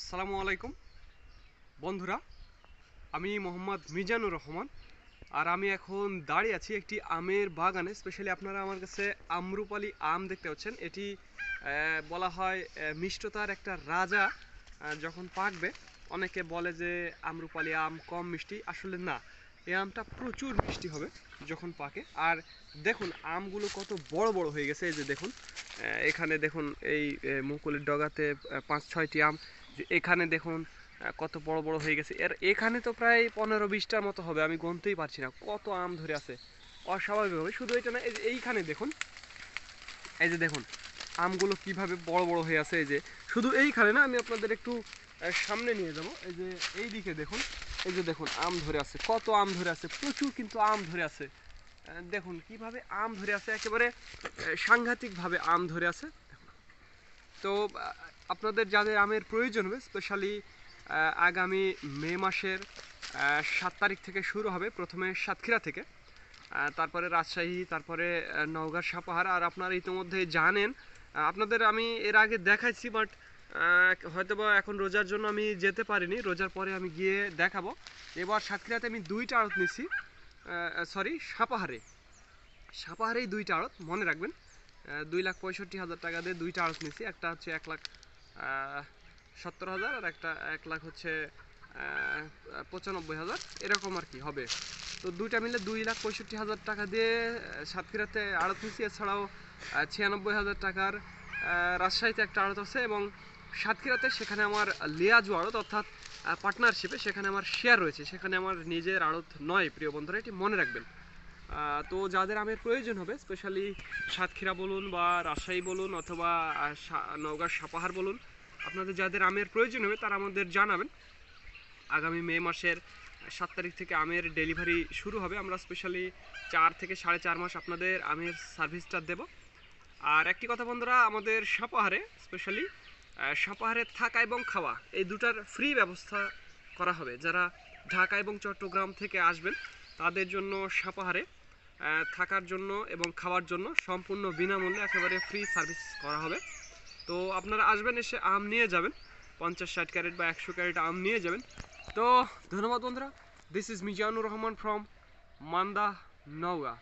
আসসালামু আলাইকুম। বন্ধুরা, আমি মোহাম্মদ মিজানুর রহমান আর আমি এখন দাঁড়িয়ে আছি একটি আমের বাগানে। স্পেশালি আপনারা আমার কাছে আমরুপালি আম দেখতে পাচ্ছেন। এটি বলা হয় মিষ্টতার একটা রাজা যখন পাকবে, অনেকে বলে যে আমরুপালি আম কম মিষ্টি। আসলে না, এই আমটা প্রচুর মিষ্টি হবে যখন পাকে। আর দেখুন, আমগুলো কত বড় বড় হয়ে গেছে। এই যে দেখুন এখানে দেখুন, এই মুকুলের ডগাতে পাঁচ ছয়টি আম। যে এখানে দেখুন কত বড় বড় হয়ে গেছে। এর এখানে তো প্রায় পনেরো বিশটার মতো হবে, আমি গুনতেই পারছি না। কত আম ধরে আছে। অস্বাভাবিকভাবে শুধু এটা না এইখানে দেখুন, এই যে দেখুন, আমগুলো কীভাবে বড় বড় হয়ে আছে, এই যে। শুধু এইখানে না, আমি আপনাদের একটু সামনে নিয়ে যাব। এই যে এই দিকে দেখুন, এই যে দেখুন, আম ধরে আছে। কত আম ধরে আছে, প্রচুর কিন্তু আম ধরে আছে। দেখুন, কীভাবে আম ধরে আছে, একেবারে সাংঘাতিকভাবে আম ধরে আছে। তো আপনাদের যাদের আমের প্রয়োজন হবে স্পেশালি আগামী মে মাসের সাত তারিখ থেকে শুরু হবে প্রথমে সাতক্ষীরা থেকে। তারপরে রাজশাহী তারপরে আহ, নওগাঁ সাপাহার। আর আপনারা ইতিমধ্যে জানেন আপনাদের আমি এর আগে দেখাইছি বাট হয়তোবা এখন রোজার জন্য আমি যেতে পারিনি। রোজার পরে আমি গিয়ে দেখাবো। এবার সাতক্ষীরাতে আমি দুইটা আড়ত নিছি। সরি সাপাহারে। সাপাহারেই দুইটা আড়ত মনে রাখবেন। দুই লাখ পঁয়ষট্টি হাজার টাকা দিয়ে দুইটা আড়ত নিছি। একটা হচ্ছে এক লাখ সত্তর হাজার আর একটা এক লাখ হচ্ছে পঁচানব্বই হাজার। এরকম আর কি, হবে। তো দুইটা মিলে দুই লাখ পঁয়ষট্টি হাজার টাকা দিয়ে সাতক্ষীরাতে আড়ত নিছি এছাড়াও ছিয়ানব্বই হাজার টাকার রাজশাহীতে একটা আড়ত আছে এবং সাতক্ষীরাতে সেখানে আমার লিয়াজু আড়ত, অর্থাৎ পার্টনারশিপে সেখানে আমার শেয়ার রয়েছে। সেখানে আমার নিজের আড়ত নয়, প্রিয় বন্ধুরা, এটি মনে রাখবেন। তো যাদের আমের প্রয়োজন হবে স্পেশালি সাতক্ষীরা বলুন বা রাজশাহী বলুন অথবা আহ, সা- নওগাঁ সাপাহার বলুন আপনাদের যাদের আমের প্রয়োজন হবে তারা আমাদের জানাবেন। আগামী মে মাসের সাত তারিখ থেকে আমের ডেলিভারি শুরু হবে। আমরা স্পেশালি চার থেকে সাড়ে চার মাস আপনাদের আমের সার্ভিসটা দেব। আর একটি কথা বন্ধুরা আমাদের সাপাহারে স্পেশালি সাপাহারে থাকা এবং খাওয়া এই দুটার ফ্রি ব্যবস্থা করা হবে। যারা ঢাকা এবং চট্টগ্রাম থেকে আসবেন তাদের জন্য সাপাহারে থাকার জন্য এবং খাওয়ার জন্য সম্পূর্ণ বিনামূল্যে একেবারে ফ্রি সার্ভিস করা হবে। তো আপনারা আসবেন এসে আম নিয়ে যাবেন, পঞ্চাশ ষাট ক্যারেট বা একশো ক্যারেট আম নিয়ে যাবেন। তো ধন্যবাদ বন্ধুরা this is Mizanur Rahman from Manda, Naogaon.